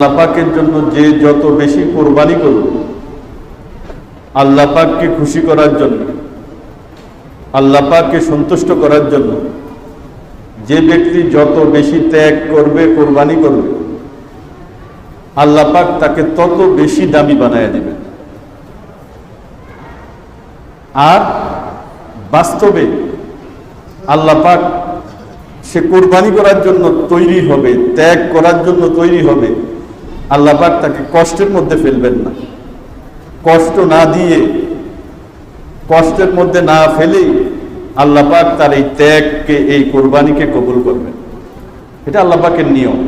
আল্লাপাকের জন্য যে যত বেশি কোরবানি করবে আল্লাপাককে খুশি করার জন্য, আল্লাপাককে সন্তুষ্ট করার জন্য, যে ব্যক্তি যত বেশি ত্যাগ করবে, কোরবানি করবে, আল্লাপাক তাকে তত বেশি দামি বানায় দিবে। আর বাস্তবে আল্লাপাক সে কোরবানি করার জন্য তৈরি হবে, ত্যাগ করার জন্য তৈরি হবে আল্লাপাক তাকে কষ্টের মধ্যে ফেলবেন না। কষ্ট না দিয়ে, কষ্টের মধ্যে না ফেলেই আল্লাপাক তার এই ত্যাগকে, এই কোরবানিকে কবুল করবেন। এটা আল্লাপাকের নিয়ম।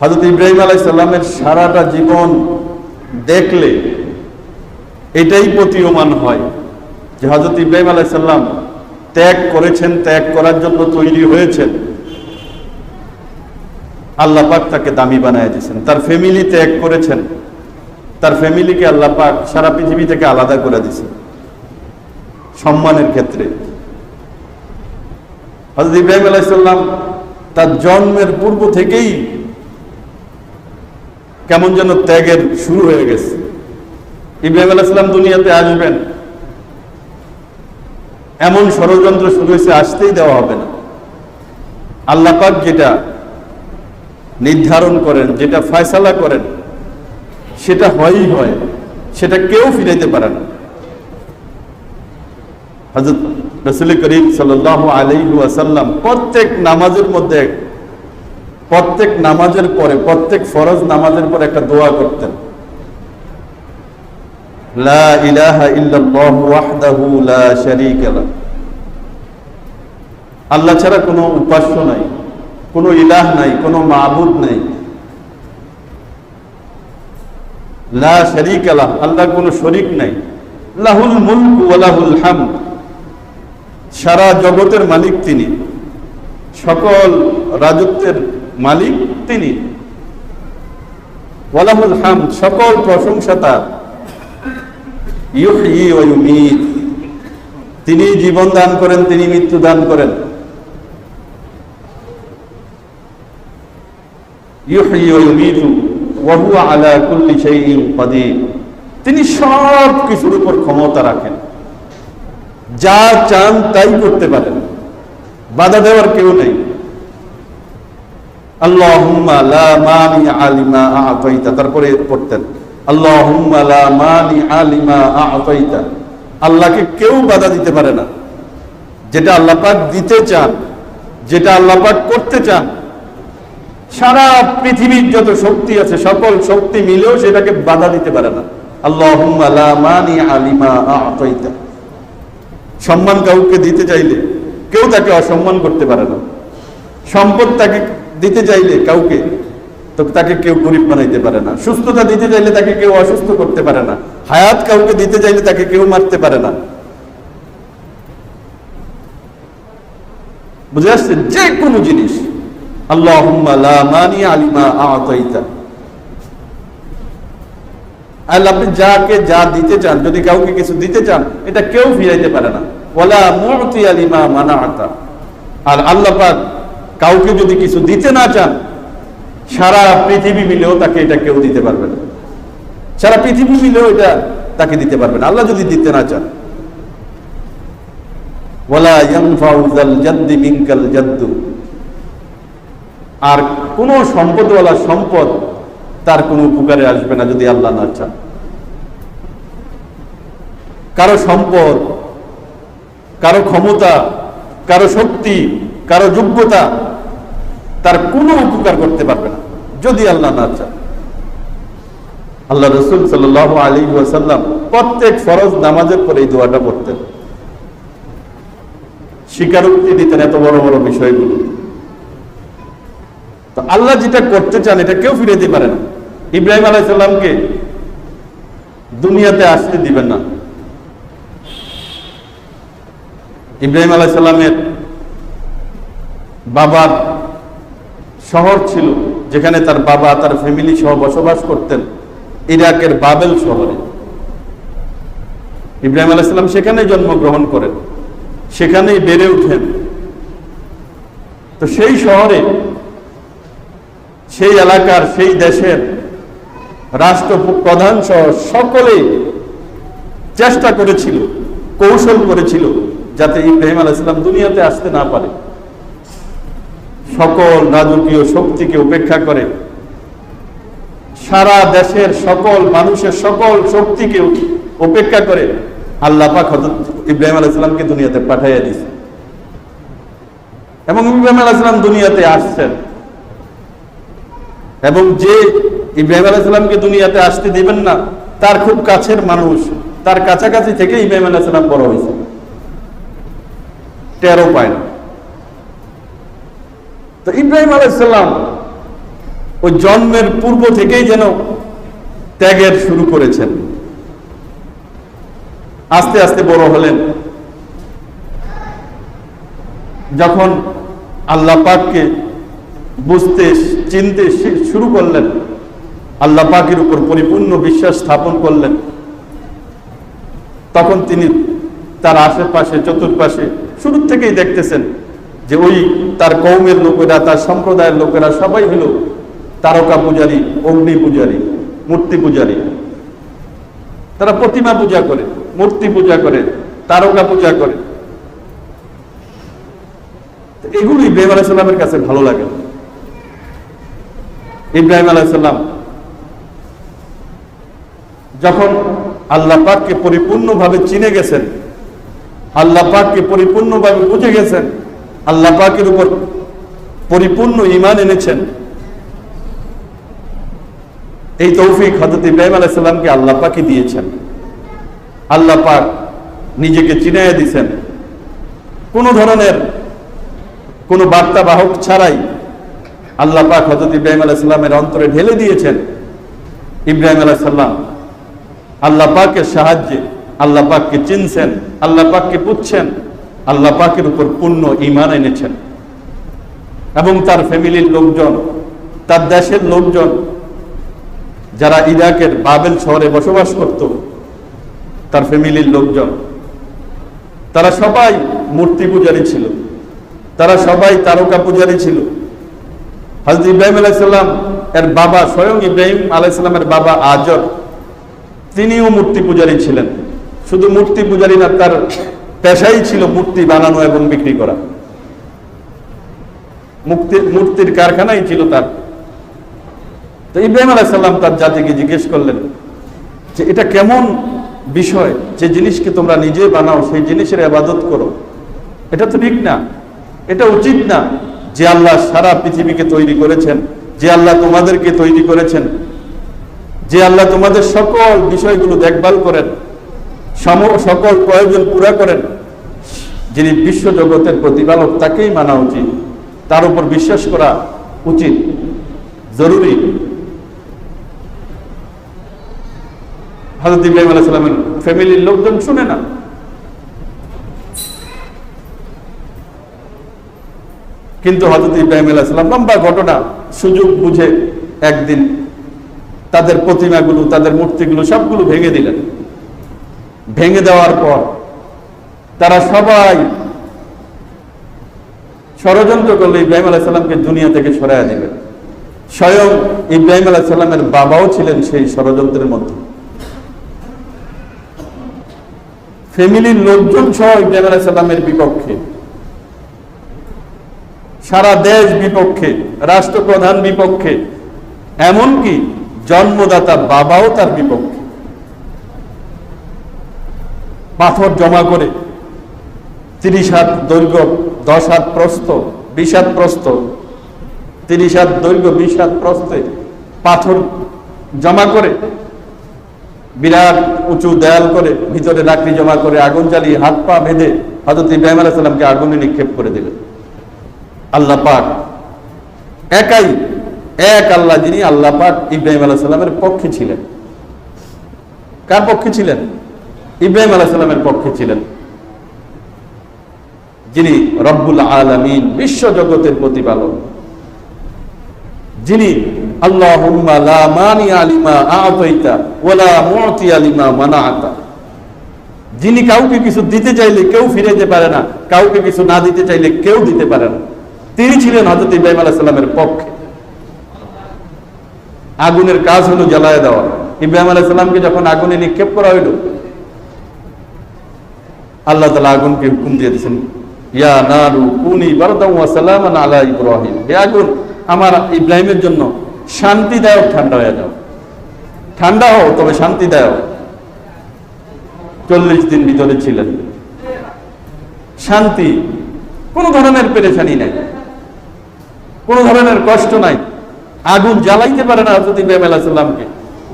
হজরত ইব্রাহিম আলাইসাল্লামের সারাটা জীবন দেখলে এটাই প্রতীয়মান হয় যে হজরত ইব্রাহিম আলাইসাল্লাম ত্যাগ করেছেন, ত্যাগ করার জন্য তৈরি হয়েছেন। আল্লাহ পাক তাকে দামি বানায় দিয়েছেন। তার ফ্যামিলি ত্যাগ করেছেন। তার ফ্যামিলিকে আল্লাহ পাক সারা পৃথিবী থেকে আলাদা করে দিয়েছেন। সম্মানের ক্ষেত্রে। হজরত ইব্রাহিম আলাইসাল্লাম তার জন্মের পূর্ব থেকেই কেমন যেন ত্যাগের শুরু হয়ে গেছে। ইব্রাহিম আলাইসাল্লাম দুনিয়াতে আসবেন। এমন ষড়যন্ত্র শুরু হয়েছে, আসতেই দেওয়া হবে না। আল্লাহ পাক যেটা নির্ধারণ করেন, যেটা ফয়সালা করেন, সেটা হয়ই হয়, সেটা কেউ ফিরাইতে পারে না। হজরত রসুল করিম সাল আলাইহু আসাল্লাম প্রত্যেক নামাজের মধ্যে, প্রত্যেক নামাজের পরে, প্রত্যেক ফরজ নামাজের পরে একটা দোয়া করতেন। লা লা আল্লাহ ছাড়া কোনো উপাস্য নাই। কোনো ইলাহ নাই, কোনো মাবুদ নাই। লা শারীকা লা আল্লাহ কোনো শরীক নাই। লাহুল মুলক ওয়া লাহুল হামদ। সারা জগতের মালিক তিনি। সকল রাজত্বের মালিক তিনি। ওয়ালাহুল হামদ, সকল প্রশংসা তার। ইউহয়ি ওয়া তিনি জীবন দান করেন, তিনি মৃত্যু দান করেন। তিনি সব কিছুর উপর ক্ষমতা রাখেন। যা চান তাই করতে পারেন। বাধা দেওয়ার কেউ নেই। তারপরে পড়তেন আল্লাহকে কেউ বাধা দিতে পারে না। যেটা আল্লাহ দিতে চান, যেটা আল্লাহ পাক করতে চান সারা পৃথিবীর যত শক্তি আছে, সকল শক্তি মিলেও সেটাকে বাধা দিতে পারে না। মানি আলিমা সম্মান কাউকে দিতে চাইলে কেউ তাকে অসম্মান করতে পারে না। সম্পদ তাকে দিতে চাইলে কাউকে, তো তাকে কেউ গরিব বানাইতে পারে না। সুস্থতা দিতে চাইলে তাকে কেউ অসুস্থ করতে পারে না। হায়াত কাউকে দিতে চাইলে তাকে কেউ মারতে পারে না। বুঝে আসছে যে কোনো জিনিস আপনি যাকে যা দিতে চান, যদি কাউকে কিছু দিতে চান, এটা কেউ ফিরাইতে পারে না। আর আল্লাহ কাউকে যদি কিছু দিতে না চান, সারা পৃথিবী মিলেও তাকে এটা কেউ দিতে পারবে না। সারা পৃথিবী মিলেও এটা তাকে দিতে পারবে না। আল্লাহ যদি দিতে না চান। ওলা ইয়ানফাউজাল জাদ্দি মিনকাল জাদ্দু। আর কোন সম্পদওয়ালা সম্পদ তার কোনো উপকারে আসবে না যদি আল্লাহ না চান। কারও সম্পদ, কারও ক্ষমতা, কারও শক্তি, কারও যোগ্যতা তার কোনো উপকার করতে পারবে না, যদি আল্লাহ না চান। আল্লাহ রসুল সাল আলী ওয়াসাল্লাম প্রত্যেক ফরজ নামাজের পরে এই দোয়াটা পড়তেন। স্বীকারোক্তি দিতেন এত বড় বড় বিষয়গুলো। তো আল্লাহ যেটা করতে চান, এটা কেউ ফিরে দিতে পারে না। ইব্রাহিম আলাইসাল্লামকে দুনিয়াতে আসতে দিবেন না। ইব্রাহিম আলাইসাল্লামের বাবার শহর ছিল, যেখানে তার বাবা, তার ফ্যামিলি সহ বসবাস করতেন, ইরাকের বাবেল শহরে। ইব্রাহিম আলাইসাল্লাম সেখানে জন্মগ্রহণ করেন, সেখানেই বেড়ে উঠেন তো সেই শহরে সেই এলাকার, সেই দেশের রাষ্ট্র প্রধান সহ সকলেই চেষ্টা করেছিল, কৌশল করেছিল যাতে ইব্রাহিম আলাহ ইসলাম দুনিয়াতে আসতে না পারে। সকল রাজকীয় শক্তিকে উপেক্ষা করে সারা দেশের সকল মানুষের সকল শক্তিকে উপেক্ষা করে আল্লাহ পাক ইব্রাহিম আলাইহিস সালামকে দুনিয়াতে পাঠাইয়া দিয়েছে এবং ইব্রাহিম আলাইহিস সালাম দুনিয়াতে আসছেন। এবং যে ইব্রাহিম আলাইহিস সালামকে দুনিয়াতে আসতে দিবেন না, তার খুব কাছের মানুষ। তার কাছাকাছি থেকে ইব্রাহিম আলাইহিস সালাম বড় হয়েছে। তেরো পায় না। তো ইব্রাহিম আলাইহিস সালাম ওই জন্মের পূর্ব থেকেই যেন ত্যাগের শুরু করেছেন। আস্তে আস্তে বড় হলেন। যখন আল্লাহ পাককে বুঝতে, চিনতে শুরু করলেন। আল্লাহ পাকের উপর পরিপূর্ণ বিশ্বাস স্থাপন করলেন। তখন তিনি তার আশেপাশে, চতুর্পাশে শুরু থেকেই দেখতেছেন যে ওই তার কৌমের লোকেরা, তার সম্প্রদায়ের লোকেরা সবাই হলো তারকা পূজারী, অগ্নি পূজারী, মূর্তি পূজারী। তারা প্রতিমা পূজা করে, মূর্তি পূজা করে, তারকা পূজা করে। এগুলো ইব্রাহিম আলাইসাল্লামের কাছে ভালো লাগে। না। ইব্রাহিম আলাইসাল্লাম যখন আল্লাহ পাককে পরিপূর্ণভাবে চিনে গেছেন, আল্লাহ পাককে পরিপূর্ণভাবে বুঝে গেছেন, আল্লাহ পাকের উপর পরিপূর্ণ ইমান এনেছেন, এই তৌফিক হজরত ইব্রাহিম আলাইসাল্লামকে আল্লাহ পাকই দিয়েছেন। আল্লাহ পাক নিজেকে চিনাইয়া দিছেন। কোনো ধরনের কোনো বার্তা বাহক ছাড়াই আল্লাহ পাক হজরত ইব্রাহিম আলাইসাল্লামের অন্তরে ঢেলে দিয়েছেন। ইব্রাহিম আলাইসাল্লাম আল্লাহ পাকের সাহায্যে আল্লাহ পাককে চিনছেন, আল্লাহ পাককে পুচ্ছেন আল্লাহ পাকের উপর পূর্ণ ইমান এনেছেন। এবং তার ফ্যামিলির লোকজন, তার দেশের লোকজন, যারা ইরাকের বাবেল শহরে বসবাস করত, তার ফ্যামিলির লোকজন, তারা সবাই মূর্তি পূজারী ছিল। তারা সবাই তারকা পূজারী ছিল। হজরত ইব্রাহিম আলাইসাল্লাম এর বাবা, স্বয়ং ইব্রাহিম আলাইসাল্লামের বাবা আজর, তিনিও মূর্তি পূজারী ছিলেন। শুধু মূর্তি পূজারী না, তার পেশাই ছিল মূর্তি বানানো এবং বিক্রি করা। মুক্তি, মূর্তির কারখানাই ছিল তার। তো ইব্রাহিম আলাইসাল্লাম তার জাতিকে জিজ্ঞেস করলেন যে, এটা কেমন বিষয়? যে জিনিসকে তোমরা নিজে বানাও, সেই জিনিসের আবাদত করো। এটা তো ঠিক না। এটা উচিত না। যে আল্লাহ সারা পৃথিবীকে তৈরি করেছেন, যে আল্লাহ তোমাদেরকে তৈরি করেছেন, যে আল্লাহ তোমাদের সকল বিষয়গুলো দেখভাল করেন সকল প্রয়োজন পুরা করেন, যিনি বিশ্ব জগতের প্রতিপালক তাকেই মানা উচিত। তার উপর বিশ্বাস করা উচিত, জরুরি। হাজরত ইব্রাহিম আলাইহিস সালামের ফ্যামিলির লোকজন শুনে না। কিন্তু হজরত ইব্রাহিম আলাইহিস সালাম লম্বা ঘটনা, সুযোগ বুঝে একদিন তাদের প্রতিমাগুলো, তাদের মূর্তিগুলো সবগুলো ভেঙে দিলেন। ভেঙে দেওয়ার পর তারা সবাই ষড়যন্ত্র করলে ইব্রাহিম আলাইসাল্লামকে দুনিয়া থেকে সরাইয়া দিবেন স্বয়ং ইব্রাহিম আলাইসাল্লামের বাবাও ছিলেন সেই ষড়যন্ত্রের মধ্যে। ফ্যামিলির লোকজন সহ ইব্রাহিম আলাইসাল্লামের বিপক্ষে সারা দেশ বিপক্ষে, রাষ্ট্রপ্রধান বিপক্ষে, এমনকি জন্মদাতা বাবাও তার বিপক্ষে। পাথর জমা করে তিরিশ হাত দৈর্ঘ্য, দশ হাত প্রস্থ, বিশ হাত প্রস্থ, তিরিশ হাত দৈর্ঘ্য, বিশ হাত প্রস্থে পাথর জমা করে, বিরাট উঁচু দেয়াল করে, ভিতরে লাকড়ি জমা করে, আগুন জ্বালিয়ে হাত পা বেঁধে হজরত ইব্রাহিম আলাইসাল্লামকে আগুনে নিক্ষেপ করে দিলেন। আল্লাহ পাক একাই, এক আল্লাহ যিনি আল্লাহ পাক ইব্রাহিম আলাহ সাল্লামের পক্ষে ছিলেন। কার পক্ষে ছিলেন? ইব্রাহিম আলাহ সাল্লামের পক্ষে ছিলেন। যিনি রব্বুল আলমিন, বিশ্ব জগতের প্রতিপালক। যিনি আল্লাহ মানি আলিমা আতাইতা ওয়ালা মুতি আলিমা মানাআতা যিনি কাউকে কিছু দিতে চাইলে কেউ ফিরে যেতে পারে না, কাউকে কিছু না দিতে চাইলে কেউ দিতে পারে না। তিনি ছিলেন হজরত ইব্রাহিম আলাহ সাল্লামের পক্ষে। আগুনের কাজ হলো জ্বালায় দেওয়া। ইব্রাহিম আলাইসাল্লামকে যখন আগুনে নিক্ষেপ করা হইল, আল্লাহ তালা আগুনকে হুকুম দিয়ে দিয়েছেন, ইয়া নারু কুনি বারদাম আলা ইব্রাহিম। হে আগুন, আমার ইব্রাহিমের জন্য শান্তিদায়ক ঠান্ডা হয়ে যাও। ঠান্ডা হও, তবে শান্তিদায়ক। চল্লিশ দিন ভিতরে ছিলেন। শান্তি কোনো ধরনের পেরেশানি নাই। কোনো ধরনের কষ্ট নাই। আগুন জ্বালাইতে পারে না হযরত ইব্রাহিম আলাইহিস সালামকে।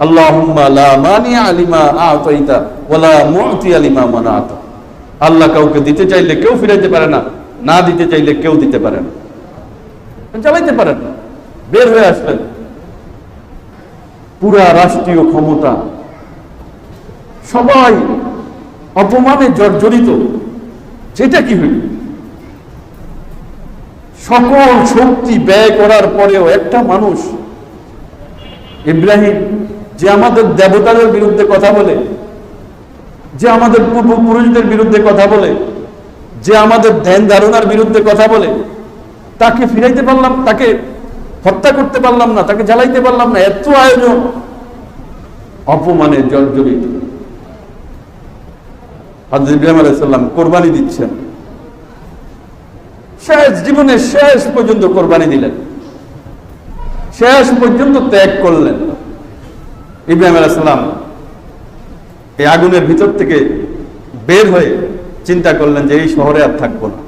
আল্লাহুম্মা লা মানিয়া লিমা আতাইতা ওয়ালা মু'তিয়া লিমা মানাতা। আল্লাহ কাউকে দিতে চাইলে কেউ ফিরাইতে পারে না না দিতে চাইলে কেউ দিতে পারে না। জ্বালাইতে পারেন না, বের হয়ে আসলেন। পুরা রাষ্ট্রীয় ক্ষমতা। সবাই অপমানে জর্জরিত। সেটা কি হইল? সকল শক্তি ব্যয় করার পরেও একটা মানুষ, ইব্রাহিম, যে আমাদের দেবতাদের বিরুদ্ধে কথা বলে, যে আমাদের পূর্বপুরুষদের বিরুদ্ধে কথা বলে, যে আমাদের ধ্যান ধারণার বিরুদ্ধে কথা বলে, তাকে ফিরাইতে পারলাম, তাকে হত্যা করতে পারলাম না, তাকে জ্বালাইতে পারলাম না, এত আয়োজন। অপমানে জর্জরিত। হাজর ইব্রাহিম আলাইসাল্লাম কোরবানি দিচ্ছেন। শেষ, জীবনের শেষ পর্যন্ত কোরবানি দিলেন। শেষ পর্যন্ত ত্যাগ করলেন। ইব্রাহিম আলাইসাল্লাম এই আগুনের ভিতর থেকে বের হয়ে চিন্তা করলেন যে এই শহরে আর থাকব না।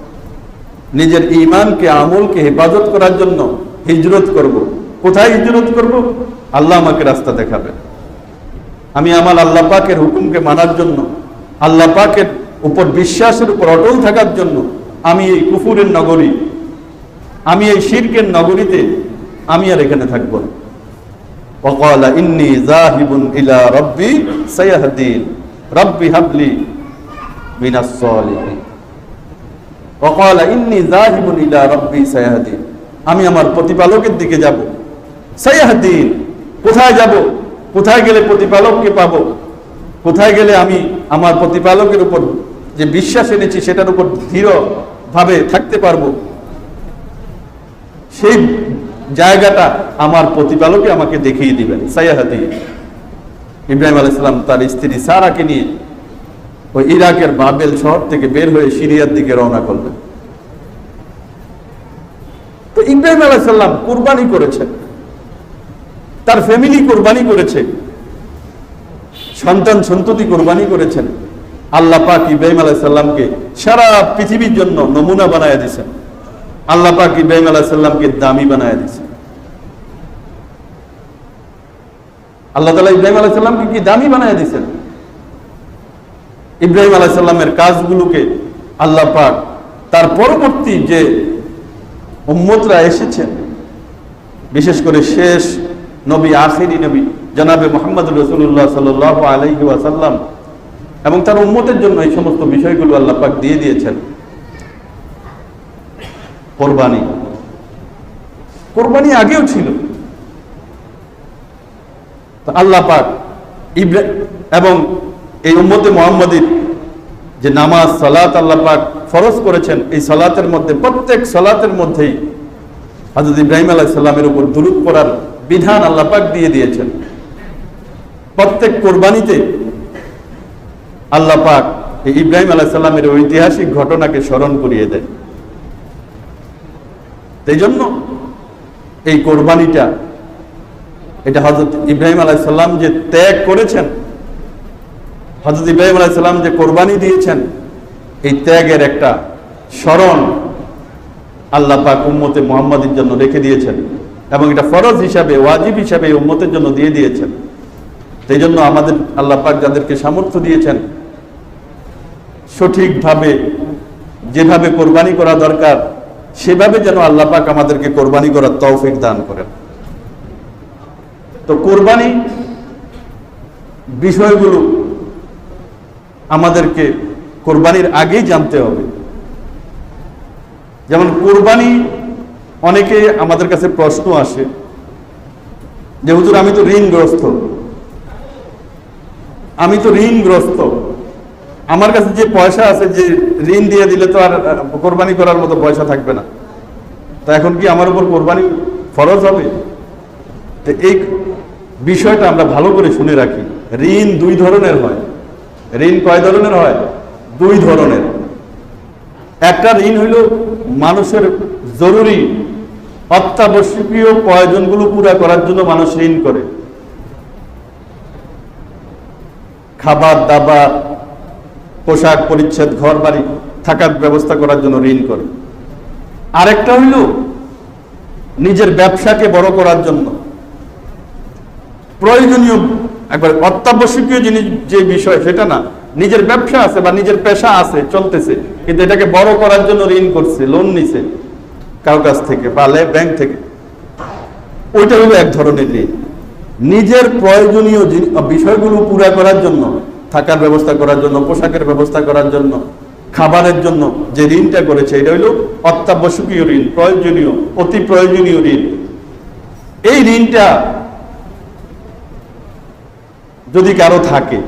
নিজের ইমানকে আমলকে হেফাজত করার জন্য হিজরত করব। কোথায় হিজরত করব? আল্লাহ আমাকে রাস্তা দেখাবে। আমি আমার আল্লাহ পাকের হুকুমকে মানার জন্য, আল্লাহ পাকের উপর বিশ্বাসের উপর অটল থাকার জন্য আমি এই কুফুরের নগরী আমি এই শিরকের নগরীতে আমি আর এখানে থাকবো না وقال إني ذاهب إلى ربي سيهدين ربي هب لي من الصالحين وقال إني ذاهب إلى ربي سيهدين আমি আমার প্রতিপালকের দিকে যাব সাইয়াহদ্দিন কোথায় যাব কোথায় গেলে প্রতিপালককে পাবো কোথায় গেলে আমি আমার প্রতিপালকের উপর যে বিশ্বাস এনেছি সেটার উপর দৃঢ় ভাবে থাকতে পারব। সেই জায়গাটা আমার প্রতিপালকে আমাকে দেখিয়ে দিবেন। সাইয়াহাতি। ইব্রাহিম আলাইসালাম তার স্ত্রী সারাকে নিয়ে ওই ইরাকের বাবেল শহর থেকে বের হয়ে সিরিয়ার দিকে রওনা করলেন। তো ইব্রাহিম আলাইসাল্লাম কুরবানি করেছেন। তার ফ্যামিলি কোরবানি করেছে। সন্তান সন্ততি কোরবানি করেছেন। আল্লাহ পাক ইব্রাহিম আলাইসাল্লামকে সারা পৃথিবীর জন্য নমুনা বানায় দিয়েছেন। আল্লাহ পাক ইব্রাহিম আলাইসাল্লামকে দামি বানায় দিয়েছেন। আল্লাহ তালা ইব্রাহিম কি দামি বানায় দিয়েছেন? ইব্রাহিম কাজগুলোকে আল্লাহ পাক তার পরবর্তী যে উম্মতরা এসেছেন, বিশেষ করে শেষ নবী, আখেরি নবী, জনাবে মোহাম্মদ রসুল্লাহ সাল আলহি ওয়াসাল্লাম এবং তার উম্মতের জন্য এই সমস্ত বিষয়গুলো আল্লাহ পাক দিয়ে দিয়েছেন। কোরবানি। কোরবানি আগেও ছিল। আল্লাহ পাক এবং এই উম্মতে মোহাম্মদীর যে নামাজ, সালাত আল্লাহ পাক ফরজ করেছেন, এই সালাতের মধ্যে, প্রত্যেক সালাতের মধ্যেই হাজরত ইব্রাহিম আলাহ সাল্লামের উপর দুরুদ করার বিধান আল্লাহ পাক দিয়ে দিয়েছেন। প্রত্যেক কোরবানিতে আল্লাহ পাক ইব্রাহিম আলাহ সাল্লামের ঐতিহাসিক ঘটনাকে স্মরণ করিয়ে দেয় এই জন্য এই কোরবানিটা, এটা হজরত ইব্রাহিম আলাইসাল্লাম যে ত্যাগ করেছেন হজরত ইব্রাহিম আলাইসাল্লাম যে কোরবানি দিয়েছেন, এই ত্যাগের একটা স্মরণ আল্লাহ পাক উম্মতে মোহাম্মদের জন্য রেখে দিয়েছেন এবং এটা ফরজ হিসাবে, ওয়াজিব হিসাবে উম্মতের জন্য দিয়ে দিয়েছেন। সেই জন্য আমাদের আল্লাহ পাক যাদেরকে সামর্থ্য দিয়েছেন সঠিকভাবে, যেভাবে কোরবানি করা দরকার, সেভাবে যেন আল্লাহ পাক আমাদেরকে কোরবানি করার তৌফিক দান করেন। তো কোরবানি বিষয়গুলো আমাদেরকে কোরবানির আগেই জানতে হবে। যেমন কোরবানি, অনেকে আমাদের কাছে প্রশ্ন আসে যে, হুজুর, আমি তো ঋণগ্রস্ত। আমি তো ঋণগ্রস্ত। আমার কাছে যে পয়সা আছে, যে ঋণ দিয়ে দিলে তো আর কোরবানি করার মতো পয়সা থাকবে না। তা এখন কি আমার উপর কোরবানি ফরজ হবে? তো এই বিষয়টা আমরা ভালো করে শুনে রাখি। ঋণ দুই ধরনের হয়। ঋণ কয় ধরনের হয়? দুই ধরনের। একটা ঋণ হইল মানুষের জরুরি, অত্যাবশ্যকীয় প্রয়োজনগুলো পুরা করার জন্য মানুষ ঋণ করে। খাবার, দাবার পোশাক, পরিচ্ছেদ ঘর বাড়ি থাকার ব্যবস্থা করার জন্য ঋণ করে। আরেকটা হইল নিজের ব্যবসাকে বড় করার জন্য। প্রয়োজনীয় একবার অত্যাবশ্যকীয় জিনিস যে বিষয়, সেটা না, নিজের ব্যবসা আছে বা নিজের পেশা আছে, চলতেছে, কিন্তু এটাকে বড় করার জন্য ঋণ করছে লোন নিছে, কারও কাছ থেকে বা ব্যাংক থেকে। ওইটা হলো এক ধরনের ঋণ। নিজের প্রয়োজনীয় জিনি- বিষয়গুলো পুরা করার জন্য থাকার ব্যবস্থা করার জন্য, পোশাকের ব্যবস্থা করার জন্য, খাবারের জন্য যে ঋণটা করেছে, এটা হইল অত্যাবশ্যকীয় ঋণ, প্রয়োজনীয়, অতি প্রয়োজনীয় ঋণ। এই ঋণটা যদি কারও থাকে,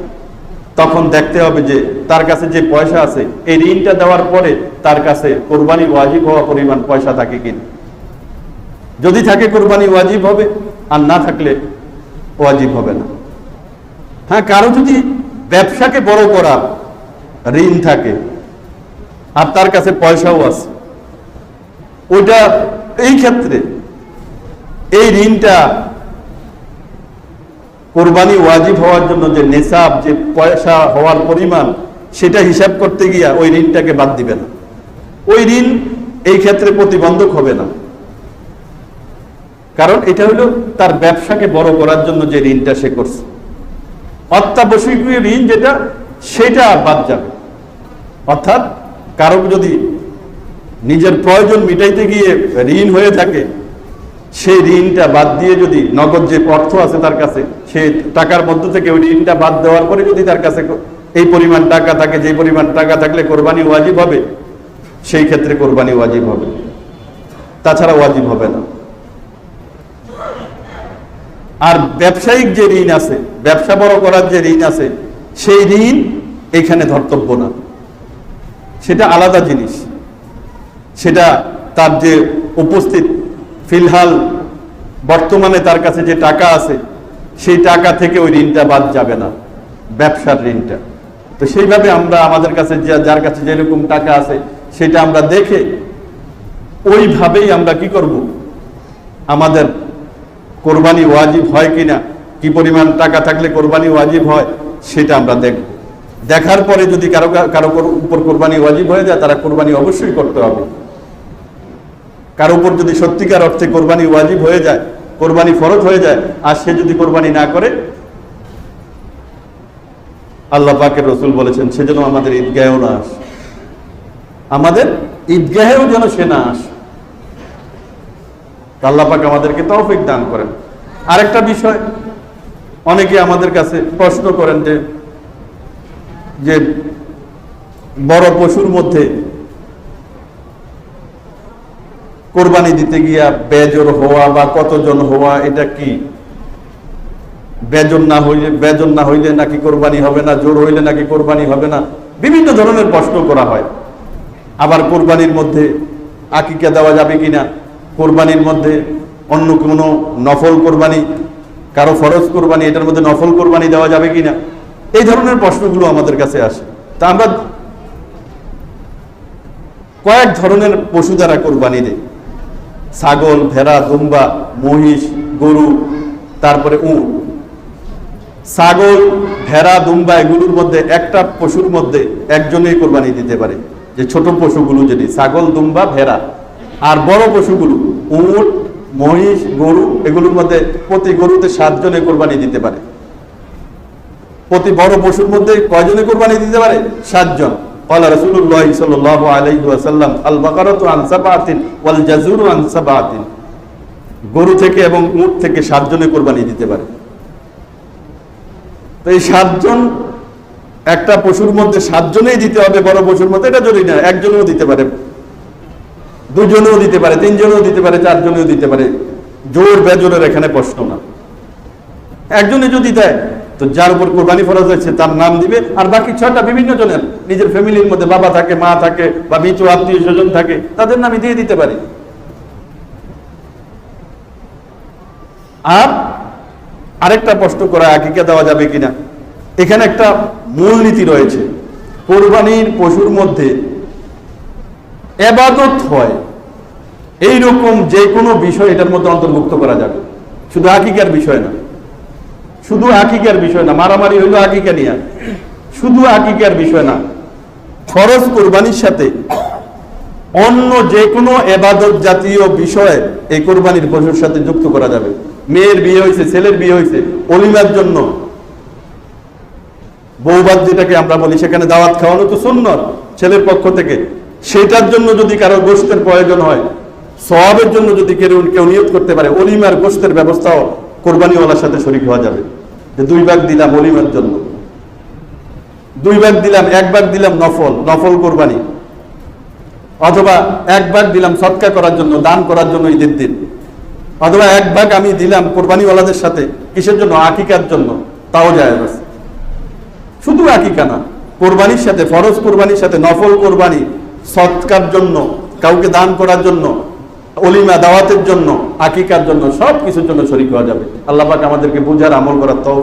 তখন দেখতে হবে যে তার কাছে যে পয়সা আছে, এই ঋণটা দেওয়ার পরে তার কাছে কোরবানি ওয়াজিব হওয়া পরিমাণ পয়সা থাকে কিনা। যদি থাকে কোরবানি ওয়াজিব হবে, আর না থাকলে ওয়াজিব হবে না। হ্যাঁ কারও যদি ব্যবসাকে বড় করা ঋণ থাকে। আর তার কাছে পয়সাও আছে। ওইটা এই ক্ষেত্রে এই ঋণটা কোরবানি ওয়াজিব হওয়ার জন্য যে নেশাব, যে পয়সা হওয়ার পরিমাণ, সেটা হিসাব করতে গিয়া ওই ঋণটাকে বাদ দিবে না। ওই ঋণ এই ক্ষেত্রে প্রতিবন্ধক হবে না। কারণ এটা হলো তার ব্যবসাকে বড় করার জন্য যে ঋণটা সে করছে। অত্যাবশ্যকীয় ঋণ যেটা, সেটা বাদ যাবে। অর্থাৎ কারও যদি নিজের প্রয়োজন মিটাইতে গিয়ে ঋণ হয়ে থাকে সেই ঋণটা বাদ দিয়ে যদি নগদ যে অর্থ আছে তার কাছে, সে টাকার মধ্য থেকে ওই ঋণটা বাদ দেওয়ার পরে যদি তার কাছে এই পরিমাণ টাকা থাকে যে পরিমাণ টাকা থাকলে কোরবানি ওয়াজিব হবে, সেই ক্ষেত্রে কোরবানি ওয়াজিব হবে। তাছাড়া ওয়াজিব হবে না। আর ব্যবসায়িক যে ঋণ আছে, ব্যবসা বড় করার যে ঋণ আছে, সেই ঋণ এখানে ধর্তব্য না। সেটা আলাদা জিনিস। সেটা তার যে উপস্থিত ফিলহাল বর্তমানে তার কাছে যে টাকা আছে, সেই টাকা থেকে ওই ঋণটা বাদ যাবে না, ব্যবসার ঋণটা। তো সেইভাবে আমরা আমাদের কাছে যার কাছে যেরকম টাকা আছে, সেটা আমরা দেখে, ওইভাবেই আমরা কি করব? আমাদের কোরবানি ওয়াজিব হয় কিনা, কি পরিমাণ টাকা থাকলে কোরবানি ওয়াজিব হয়, সেটা আমরা দেখব। দেখার পরে যদি কারও কারও, উপর কোরবানি ওয়াজিব হয়ে যায়, তারা কোরবানি অবশ্যই করতে হবে। কারও উপর যদি সত্যিকার অর্থে কোরবানি ওয়াজিব হয়ে যায়, কোরবানি ফরজ হয়ে যায়, আর সে যদি কোরবানি না করে, আল্লাহ পাকের রসুল বলেছেন, সে যেন আমাদের ঈদগাহেও না আসে। আমাদের ঈদগাহেও যেন সে না আসে। আল্লাহ পাক আমাদেরকে তৌফিক দান করেন। আরেকটা বিষয়, অনেকে আমাদের কাছে প্রশ্ন করেন যে যে বড় পশুর মধ্যে কোরবানি দিতে গিয়া বেজর হওয়া বা কতজন হওয়া, এটা কি? বেজন না হইলে, বেজন না হইলে নাকি কোরবানি হবে না জোর হইলে নাকি কোরবানি হবে না? বিভিন্ন ধরনের প্রশ্ন করা হয়। আবার কোরবানির মধ্যে আকিকা দেওয়া যাবে কিনা? কোরবানির মধ্যে অন্য কোনো নফল কোরবানি, কারও ফরজ কোরবানি, এটার মধ্যে নফল কোরবানি দেওয়া যাবে কিনা? এই ধরনের প্রশ্নগুলো আমাদের কাছে আসে। তা আমরা কয়েক ধরনের পশু দ্বারা কোরবানি দেয় ছাগল, ভেড়া, দুম্বা, মহিষ, গরু, তারপরে উট। ছাগল, ভেড়া, দুম্বা এগুলোর মধ্যে একটা পশুর মধ্যে একজনেই কোরবানি দিতে পারে। যে ছোট পশুগুলো যদি, ছাগল, দুম্বা, ভেড়া আর বড় পশুগুলো উট মহিষ, গরু, এগুলোর মধ্যে প্রতি গরুতে সাতজনে কোরবানি দিতে পারে। প্রতি বড় পশুর মধ্যে কয়জনে কোরবানি দিতে পারে? সাতজন। কলা রসুল্লাহ সাল্লাহ আলাইসাল্লাম আল বাকারত আনসাবাতিন ওয়াল জাজুর আনসাবাতিন গরু থেকে এবং উট থেকে সাতজনে কোরবানি দিতে পারে। তো এই সাতজন, একটা পশুর মধ্যে সাতজনেই দিতে হবে, বড় পশুর মধ্যে এটা জরুরি না, একজনও দিতে পারে। দুজনেও দিতে পারে, তিনজনেও দিতে পারে, চারজনেও দিতে পারে। জোর বেজোরের এখানে প্রশ্ন না। একজনে যদি দেয়, তো যার উপর কোরবানি ফরজ হয়েছে তার নাম দিবে, আর বাকি ছয়টা বিভিন্ন জনের নিজের ফ্যামিলির মধ্যে বাবা থাকে, মা থাকে, বা মিচু আত্মীয় স্বজন থাকে, তাদের নামে দিয়ে দিতে পারি। আর আরেকটা প্রশ্ন করা আকিকা দেওয়া যাবে কিনা? এখানে একটা মূলনীতি রয়েছে। কোরবানির পশুর মধ্যে এবাদত হয়। এই রকম যে কোনো বিষয় এটার মধ্যে অন্তর্ভুক্ত করা যাবে। শুধু আকিকার বিষয় না। শুধু আকিকার বিষয় না, মারামারি হইল আকিকা নিয়ে। শুধু আকিকার বিষয় না, ফরজ কোরবানির সাথে অন্য যে কোনো এবাদত জাতীয় বিষয়ে এই কোরবানির পশুর সাথে যুক্ত করা যাবে। মেয়ের বিয়ে হয়েছে ছেলের বিয়ে হয়েছে অলিমার জন্য। বৌবাদ যেটাকে আমরা বলি, সেখানে দাওয়াত খাওয়ানো তো সুন্নত। ছেলের পক্ষ থেকে সেটার জন্য যদি কারও গোষ্ঠের প্রয়োজন হয় সবের জন্য যদি কেউ কেউ নিয়োগ করতে পারে, অলিমার গোষ্ঠের ব্যবস্থাও কোরবানিওয়ালার সাথে শরিক হওয়া যাবে। যে দুই ভাগ দিলাম অলিমার জন্য। দুই ভাগ দিলাম, এক ভাগ দিলাম নফল নফল কোরবানি। অথবা এক ভাগ দিলাম সৎকা করার জন্য, দান করার জন্য ঈদের দিন। অথবা এক ভাগ আমি দিলাম কোরবানিওয়ালাদের সাথে কিসের জন্য? আকিকার জন্য। তাও যায় শুধু আকিকা না, কোরবানির সাথে, ফরজ কোরবানির সাথে নফল কোরবানি সৎকার জন্য, কাউকে দান করার জন্য, অলিমা দাওয়াতের জন্য, আকিকার জন্য সব কিছুর জন্য শরিক হওয়া যাবে। আল্লাহ পাক আমাদেরকে বুঝার আমল করার তো